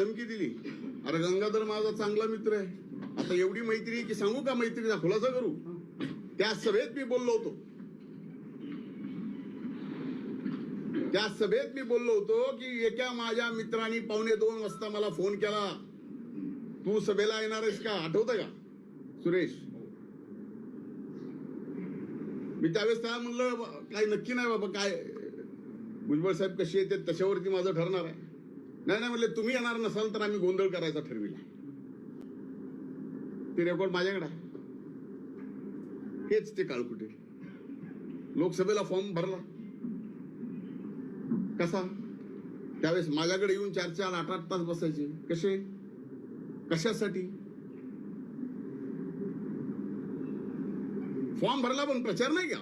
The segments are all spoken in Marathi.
धमकी दिली. अरे गंगाधर माझा चांगला मित्र आहे. आता एवढी मैत्री की सांगू का मैत्रीचा खुलासा करू. त्या सभेत मी बोललो होतो. त्या सभेत मी बोललो होतो की एका माझ्या मित्राने पावणे दोन वाजता मला फोन केला. तू सभेला येणार आहेस का? आठवतं का? सुरेश. मी त्यावेळेस त्याला म्हणलं काय नक्की नाही बाबा काय? भुजबळ साहेब कशी येते? त्याच्यावरती माझं ठरणार आहे. नाही नाही म्हणले तुम्ही येणार नसाल तर आम्ही गोंधळ करायचा ठरविला. ते रेकॉर्ड माझ्याकडे आहे. हेच ते काळकुटे लोकसभेला फॉर्म भरला. कसा? त्यावेळेस माझ्याकडे येऊन चार चार आठ आठ तास बसायचे. कसे? कशासाठी? फॉर्म भरला पण प्रचार नाही का?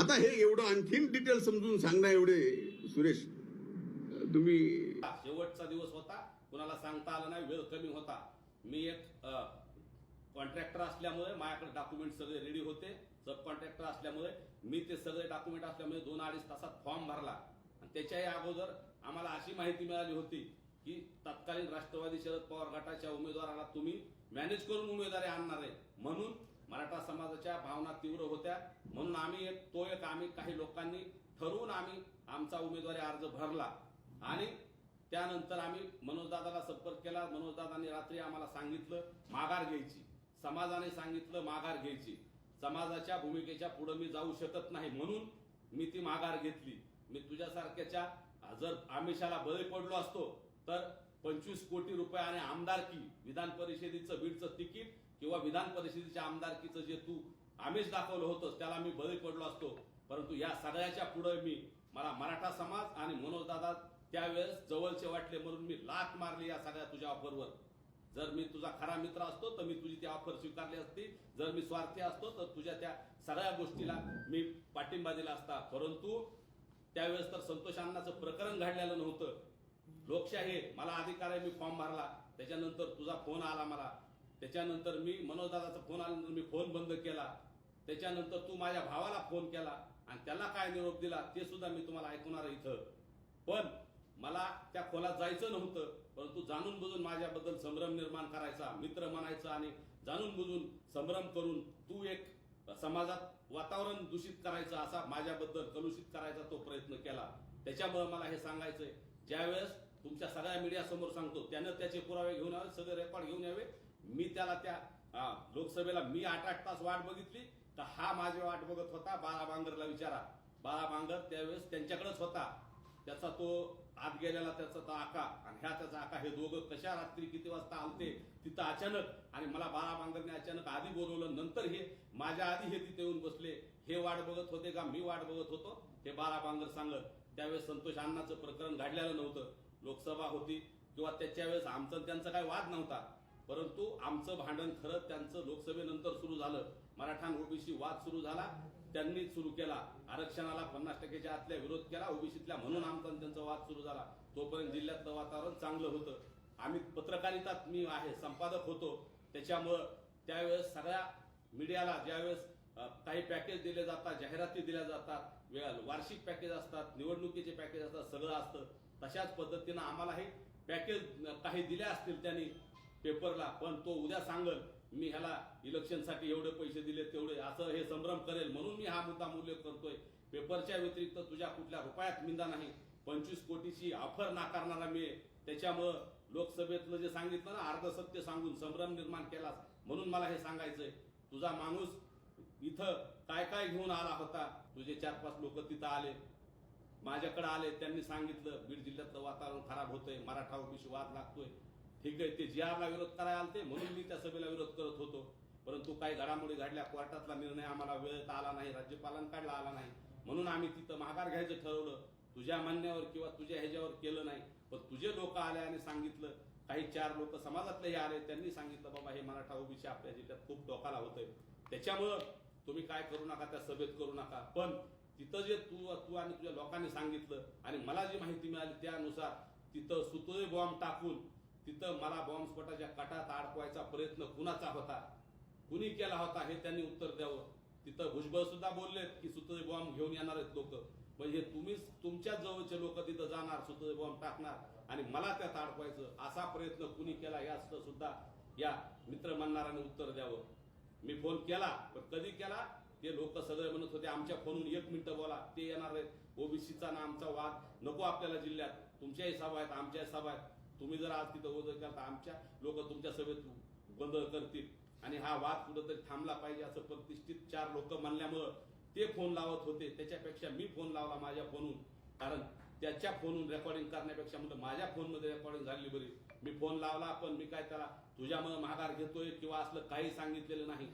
आता हे एवढं आणखीन डिटेल समजून सांगणं एवढे सुरेश तुम्ही शेवटचा दिवस होता. कुणाला सांगता आलं नाही वेळ कमी होता. मी एक कॉन्ट्रॅक्टर असल्यामुळे माझ्याकडे डॉक्युमेंट सगळे रेडी होते. सब कॉन्ट्रॅक्टर असल्यामुळे मी ते सगळे डॉक्युमेंट असल्यामुळे दोन अडीच तासात फॉर्म भरला. आणि त्याच्याही अगोदर आम्हाला अशी माहिती मिळाली होती की तत्कालीन राष्ट्रवादी शरद पवार गटाच्या उमेदवाराला तुम्ही मॅनेज करून उमेदवारी आणणार आहे. म्हणून मराठा समाजाच्या भावना तीव्र होत्या. म्हणून आम्ही एक तो एक आम्ही काही लोकांनी ठरवून आम्ही आमचा उमेदवारी अर्ज भरला. आणि त्यानंतर आम्ही मनोजदादाला संपर्क केला. मनोजदादांनी रात्री आम्हाला सांगितलं माघार घ्यायची. समाजाने सांगितलं माघार घ्यायची. समाजाच्या भूमिकेच्या पुढे मी जाऊ शकत नाही म्हणून मी ती माघार घेतली. मी तुझ्यासारख्याच्या जर आमिषाला बळी पडलो असतो तर पंचवीस कोटी रुपये आणि आमदारकी विधान परिषदेचं बीडचं तिकीट किंवा विधान परिषदेच्या आमदारकीचं जे तू आमिष दाखवलं होतंस त्याला मी बळी पडलो असतो. परंतु या सगळ्याच्या पुढे मी मला मराठा समाज आणि मनोजदादा त्यावेळेस जवळचे वाटले म्हणून मी लाट मारली या सगळ्या तुझ्या ऑफरवर जर मी तुझा खरा मित्र असतो तर मी तुझी ती ऑफर स्वीकारली असती. जर मी स्वार्थी असतो तर तुझ्या त्या सगळ्या गोष्टीला मी पाठिंबा दिला असता. परंतु त्यावेळेस तर संतोष अण्णाचं प्रकरण घडलेलं नव्हतं. लोकशाही मला अधिकार आहे मी फॉर्म भरला. त्याच्यानंतर तुझा फोन आला मला. त्याच्यानंतर मी मनोजदादाचा फोन आल्यानंतर मी फोन बंद केला. त्याच्यानंतर तू माझ्या भावाला फोन केला. आणि त्याला काय निरोप दिला ते सुद्धा मी तुम्हाला ऐकवणार इथं. पण मला त्या खोलात जायचं नव्हतं परंतु जाणून बुजून माझ्याबद्दल संभ्रम निर्माण करायचा मित्र म्हणायचा आणि जाणून बुजून संभ्रम करून तू एक समाजात वातावरण दूषित करायचं असा माझ्याबद्दल कलुषित करायचा तो प्रयत्न केला. त्याच्यामुळे मला हे सांगायचंय ज्यावेळेस तुमच्या सगळ्या मीडिया समोर सांगतो त्यानं त्याचे पुरावे घेऊन यावे सगळे रेकॉर्ड घेऊन यावे. मी त्याला त्या लोकसभेला मी आठ आठ तास वाट बघितली तर हा माझी वाट बघत होता. बाळा बांगरला विचारा. बाळा बांगर त्यावेळेस त्यांच्याकडेच होता. त्याचा तो आत गेलेला त्याचा तो आका आणि ह्या त्याचा आका हे दोघं कशा रात्री किती वाजता आलते तिथं अचानक आणि मला बाळा बांगरने अचानक आधी बोलवलं. नंतर हे माझ्या आधी हे तिथे येऊन बसले. हे वाट बघत होते का? मी वाट बघत होतो. हे बाळा बांगर सांगत त्यावेळेस संतोष अण्णाचं प्रकरण घडलेलं नव्हतं. लोकसभा होती किंवा त्याच्या वेळेस आमचं त्यांचा काही वाद नव्हता. परंतु आमचं भांडण खरं त्यांचं लोकसभेनंतर सुरू झालं. मराठा ओबीसी वाद सुरू झाला. त्यांनी सुरू केला. आरक्षणाला पन्नास टक्क्याच्या आतल्या विरोध केला. ओबीसीतल्या म्हणून आमचा त्यांचा वाद सुरू झाला. तोपर्यंत जिल्ह्यातलं वातावरण चांगलं होतं. आम्ही पत्रकारितात मी आहे संपादक होतो. त्याच्यामुळं त्यावेळेस सगळ्या मीडियाला ज्यावेळेस काही पॅकेज दिले जातात जाहिराती दिल्या जातात वार्षिक पॅकेज असतात निवडणुकीचे पॅकेज असतात सगळं असतं. तशाच पद्धतीनं आम्हाला हे पॅकेज काही दिल्या असतील त्यांनी पेपरला पण तो उद्या सांगल. मी ह्याला इलेक्शनसाठी एवढे पैसे दिले तेवढे असं हे संभ्रम करेल म्हणून मी हा मुद्दा उल्लेख करतोय. पेपरच्या व्यतिरिक्त तुझ्या कुठल्या रुपयात मिंदा नाही. पंचवीस कोटीची ऑफर नाकारणारा मी त्याच्यामुळं लोकसभेतलं जे सांगितलं ना अर्ध सत्य सांगून संभ्रम निर्माण केलास म्हणून मला हे सांगायचंय. तुझा माणूस इथं काय काय घेऊन आला होता? तुझे चार पाच लोक तिथं आले. माझ्याकडे आले त्यांनी सांगितलं बीड जिल्ह्यातलं वातावरण खराब होतंय मराठा ओबीसी वाद लागतोय. ठीक आहे ते जी आरला विरोध करायला आलते म्हणून मी त्या सभेला विरोध करत होतो. परंतु काही घडामोडी घडल्या कोर्टातला निर्णय आम्हाला वेळेत आला नाही राज्यपालांकडला आला नाही. म्हणून आम्ही तिथं माघार घ्यायचं ठरवलं. तुझ्या म्हणण्यावर किंवा तुझ्या ह्याच्यावर केलं नाही पण तुझे लोक आले आणि सांगितलं. काही चार लोक समाजातले आले त्यांनी सांगितलं बाबा हे मराठा ओबीसी आपल्या जिल्ह्यात खूप टोकाला होतंय. त्याच्यामुळं तुम्ही काय करू नका त्या सभेत करू नका. पण तिथं जे तू तू आणि तुझ्या लोकांनी सांगितलं आणि मला जी माहिती मिळाली त्यानुसार तिथं सुतोय बॉम्ब टाकून तिथं मला बॉम्बस्फोटाच्या कटात अडकवायचा प्रयत्न कुणाचा होता? कुणी केला होता हे त्यांनी उत्तर द्यावं. तिथं भुजबळ सुद्धा बोललेत की सुतोय बॉम्ब घेऊन येणार आहेत लोक. म्हणजे तुम्हीच तुमच्या जवळचे लोक तिथं जाणार सुद्धा बॉम्ब टाकणार आणि मला त्यात अडकवायचं असा प्रयत्न कुणी केला या सुद्धा या मित्र म्हणणाऱ्याने उत्तर द्यावं. मी फोन केला पण कधी केला? ते लोक सगळे म्हणत होते आमच्या फोनहून एक मिनिटं बोला ते येणार आहेत. ओबीसीचा ना आमचा वाद. नको आपल्याला जिल्ह्यात. तुमच्याही सभा आहेत आमच्याही सभा आहेत. तुम्ही जर आज तिथं ओझं केलं तर आमच्या लोक तुमच्या सभेत बंद करतील. आणि हा वाद कुठंतरी थांबला पाहिजे असं प्रतिष्ठित चार लोक म्हणल्यामुळं ते फोन लावत होते. त्याच्यापेक्षा मी फोन लावला माझ्या फोनहून. कारण त्याच्या फोनहून रेकॉर्डिंग करण्यापेक्षा म्हणजे माझ्या फोनमध्ये रेकॉर्डिंग झाली बरी. मी फोन लावला पण मी काय त्याला तुझ्यामुळे माघार घेतोय किंवा असलं काही सांगितलेलं नाही.